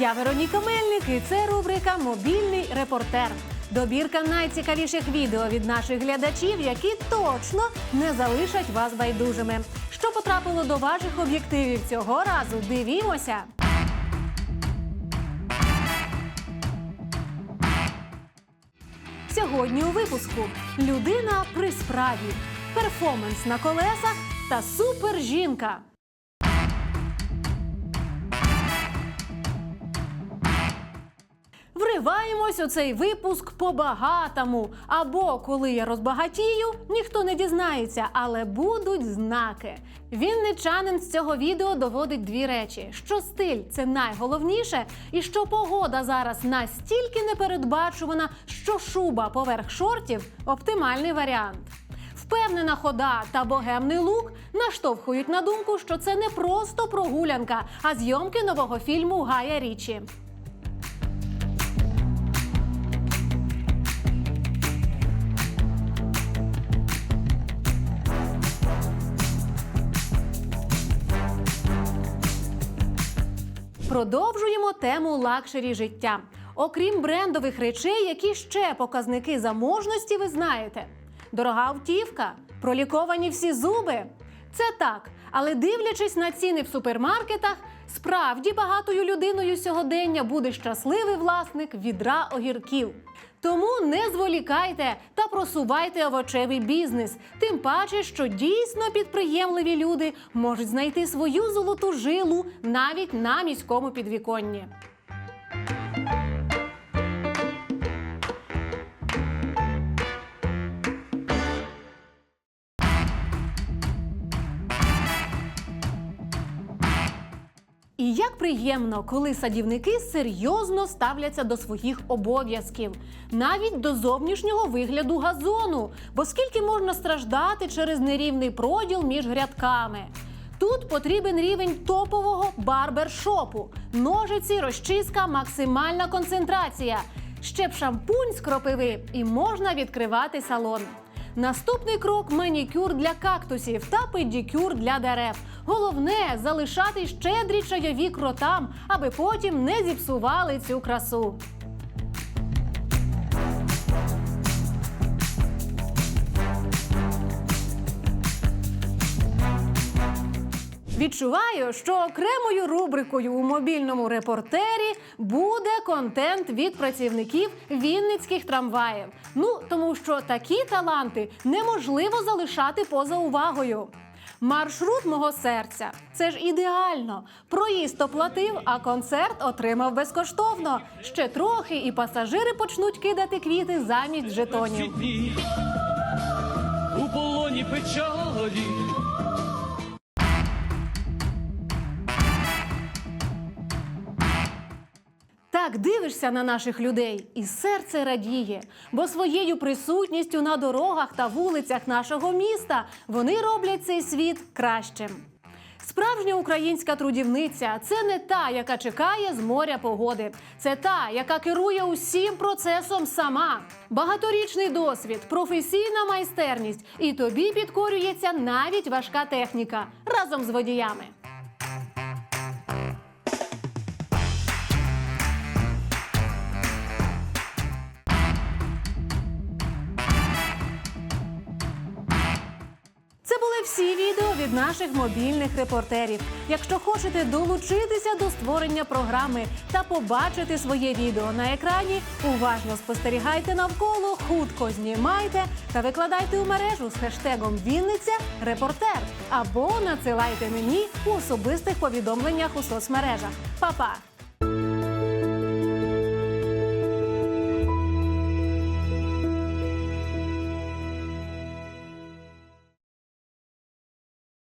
Я Вероніка Мельник і це рубрика Мобільний репортер. Добірка найцікавіших відео від наших глядачів, які точно не залишать вас байдужими. Що потрапило до ваших об'єктивів цього разу? Дивімося. Сьогодні у випуску людина при справі, перформанс на колесах та супержінка. Вриваємось у цей випуск по-багатому. Або коли я розбагатію, ніхто не дізнається, але будуть знаки. Вінничанин з цього відео доводить дві речі: що стиль це найголовніше, і що погода зараз настільки непередбачувана, що шуба поверх шортів оптимальний варіант. Впевнена хода та богемний лук наштовхують на думку, що це не просто прогулянка, а зйомки нового фільму Гая Річі. Продовжуємо тему лакшері життя. Окрім брендових речей, які ще показники заможності ви знаєте: дорога автівка, проліковані всі зуби. Це так, але дивлячись на ціни в супермаркетах, справді багатою людиною сьогодення буде щасливий власник відра огірків. Тому не зволікайте та просувайте овочевий бізнес. Тим паче, що дійсно підприємливі люди можуть знайти свою золоту жилу навіть на міському підвіконні. І як приємно, коли садівники серйозно ставляться до своїх обов'язків, навіть до зовнішнього вигляду газону. Бо скільки можна страждати через нерівний проділ між грядками? Тут потрібен рівень топового барбершопу, ножиці, розчіска, максимальна концентрація. Ще б шампунь з кропиви, і можна відкривати салон. Наступний крок манікюр для кактусів та педикюр для дерев. Головне залишати щедрі чайові кротам, аби потім не зіпсували цю красу. Відчуваю, що окремою рубрикою у мобільному репортері буде контент від працівників вінницьких трамваїв. Ну тому що такі таланти неможливо залишати поза увагою. Маршрут мого серця це ж ідеально. Проїзд оплатив, а концерт отримав безкоштовно. Ще трохи, і пасажири почнуть кидати квіти замість жетонів. У полоні печалі. Так дивишся на наших людей, і серце радіє, бо своєю присутністю на дорогах та вулицях нашого міста вони роблять цей світ кращим. Справжня українська трудівниця це не та, яка чекає з моря погоди. Це та, яка керує усім процесом сама. Багаторічний досвід, професійна майстерність, і тобі підкорюється навіть важка техніка разом з водіями. Всі відео від наших мобільних репортерів. Якщо хочете долучитися до створення програми та побачити своє відео на екрані, уважно спостерігайте навколо, хутко знімайте та викладайте у мережу з хештегом Вінниця Репортер або надсилайте мені у особистих повідомленнях у соцмережах. Па-па!